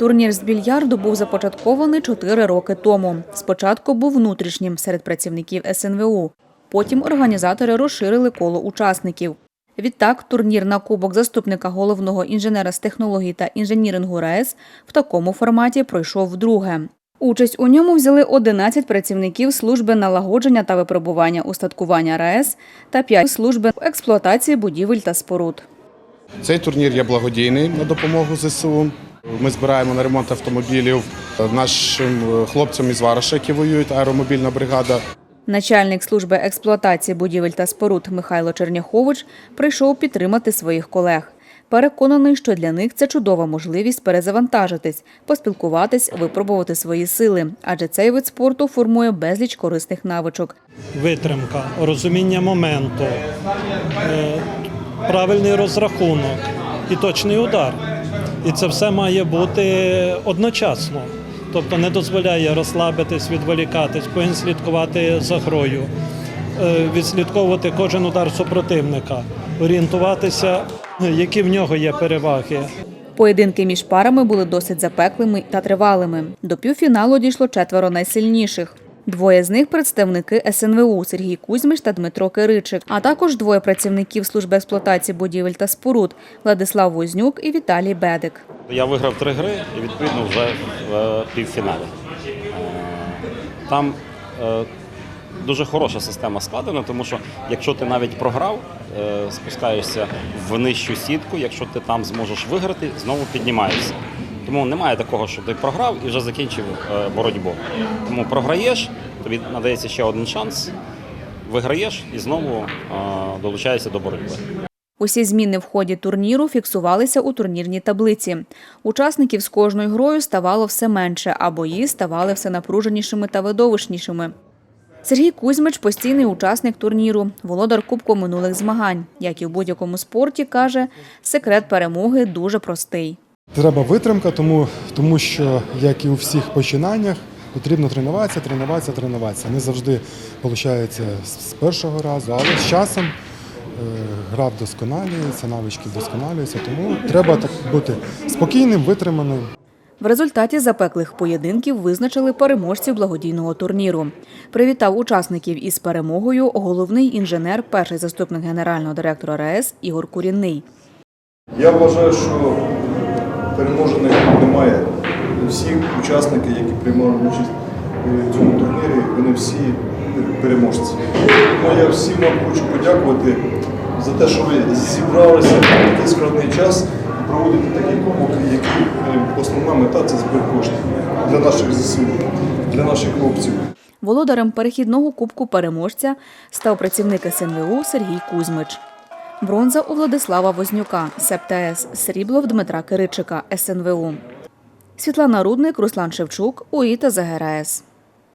Турнір з більярду був започаткований чотири роки тому. Спочатку був внутрішнім серед працівників СНВУ. Потім організатори розширили коло учасників. Відтак, турнір на кубок заступника головного інженера з технологій та інженірингу РаЕС в такому форматі пройшов вдруге. Участь у ньому взяли 11 працівників служби налагодження та випробування устаткування РаЕС та 5 служби експлуатації будівель та споруд. Цей турнір є благодійний на допомогу ЗСУ. Ми збираємо на ремонт автомобілів нашим хлопцям із Вараша, які воюють, аеромобільна бригада. Начальник служби експлуатації будівель та споруд Михайло Черняхович прийшов підтримати своїх колег. Переконаний, що для них це чудова можливість перезавантажитись, поспілкуватись, випробувати свої сили, адже цей вид спорту формує безліч корисних навичок. витримка, розуміння моменту, е, правильний розрахунок і точний удар. І це все має бути одночасно. Тобто не дозволяє розслабитись, відволікатись, повинен слідкувати за грою, е, відслідковувати кожен удар супротивника, орієнтуватися, які в нього є переваги. Поєдинки між парами були досить запеклими та тривалими. До півфіналу дійшло четверо найсильніших. Двоє з них представники СНВУ Сергій Кузьмич та Дмитро Киричик, а також двоє працівників служби експлуатації будівель та споруд Владислав Вознюк і Віталій Бедик. Я виграв три гри і відповідно вже в е, півфіналі. Е, Там е, дуже хороша система складена, тому що якщо ти навіть програв, спускаєшся в нижчу сітку, якщо ти там зможеш виграти, знову піднімаєшся. Тому немає такого, що ти програв і вже закінчив е, боротьбу. Тому програєш, тобі надається ще один шанс, виграєш і знову е, долучаєшся до боротьби. Усі зміни в ході турніру фіксувалися у турнірній таблиці. Учасників з кожною грою ставало все менше, а бої ставали все напруженішими та видовищнішими. Сергій Кузьмич постійний учасник турніру, володар Кубку минулих змагань. Як і в будь-якому спорті, каже, секрет перемоги дуже простий. Треба витримка, тому, тому що, як і у всіх починаннях, потрібно тренуватися, тренуватися, тренуватися. Не завжди виходить з першого разу, але з часом е, гра вдосконалюється, навички вдосконалюються, тому треба так бути спокійним, витриманим. В результаті запеклих поєдинків визначили переможців благодійного турніру. Привітав учасників із перемогою головний інженер, перший заступник генерального директора РаЕС Ігор Курінний. Я вважаю, що переможених немає. Всі учасники, які приймали участь у цьому турнірі, вони всі переможці. Тому я всім вам хочу подякувати за те, що ви зібралися в такий складний час і проводите такі кубок, які е, основна мета це збір коштів для наших ЗСУ, для наших хлопців. Володарем перехідного кубку переможця став працівник СНВУ Сергій Кузьмич. Бронза у Владислава Вознюка, СЕПТС, срібло в Дмитра Киричика, СНВУ. Світлана Рудник, Руслан Шевчук, УІТА ЗГРС.